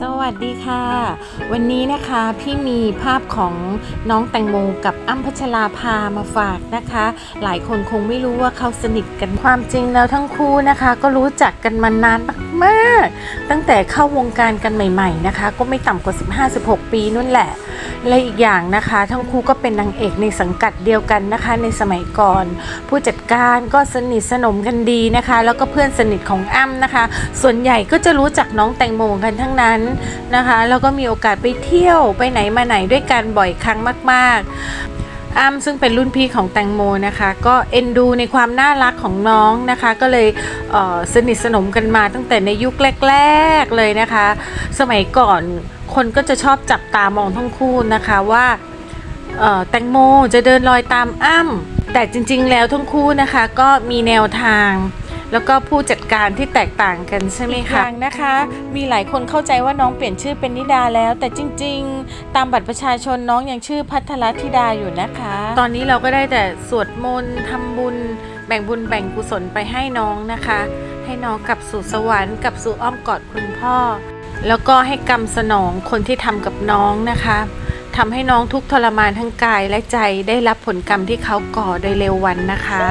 สวัสดีค่ะ วันนี้นะคะพี่มีภาพของน้องแตงโมกับอ้ำพัชราภามาฝากนะคะ หลายคนคงไม่รู้ว่าเขาสนิทกันความจริงแล้วทั้งคู่นะคะ ก็รู้จักกันมานานมากๆตั้งแต่เข้าวงการกันใหม่ ๆนะคะ ก็ไม่ต่ำกว่า 15-16 ปีนู่นแหละ และอีกอย่างนะคะ ทั้งคู่ก็เป็นนางเอกในสังกัดเดียวกันนะคะ ในสมัยก่อน ผู้จัดการก็สนิทสนมกันดีนะคะ แล้วก็เพื่อนสนิทของอ้ำนะคะ ส่วนใหญ่ก็จะรู้จักน้องแตงโมกันทั้งนั้นนะคะ แล้วก็มีโอกาสไปเที่ยวไปไหนมาไหนด้วยกันบ่อยครั้งมาก ๆ อ้ำซึ่งเป็นรุ่นพี่ของแตงโมนะคะ ก็เอ็นดูในความน่ารักของน้องนะคะ ก็เลยเสนิทสนมกันมาตั้งแต่ในยุคแรก ๆเลยนะคะ สมัยก่อนคนก็จะชอบจับตามองทั้งคู่นะคะว่าแตงโมจะเดินลอยตามอ้ำแต่จริงๆแล้วทั้งคู่นะคะก็มีแนวทาง แล้วก็ผู้จัดการที่แตกต่างกันใช่ไหมคะนะคะ มีหลายคนเข้าใจว่าน้องเปลี่ยนชื่อเป็นนิดาแล้ว แต่จริง ๆ ตามบัตรประชาชนน้องยังชื่อพัทรธิดาอยู่นะคะ ตอนนี้เราก็ได้แต่สวดมนต์ทำบุญ แบ่งบุญแบ่งกุศลไปให้น้องนะคะ ให้น้องกลับสู่สวรรค์กลับสู่อ้อมกอดคุณพ่อ แล้วก็ให้กรรมสนองคนที่ทำกับน้องนะคะทำให้น้องทุกข์ทรมานทั้งกายและใจได้รับผลกรรมที่เขาก่อโดยเร็ววันนะคะ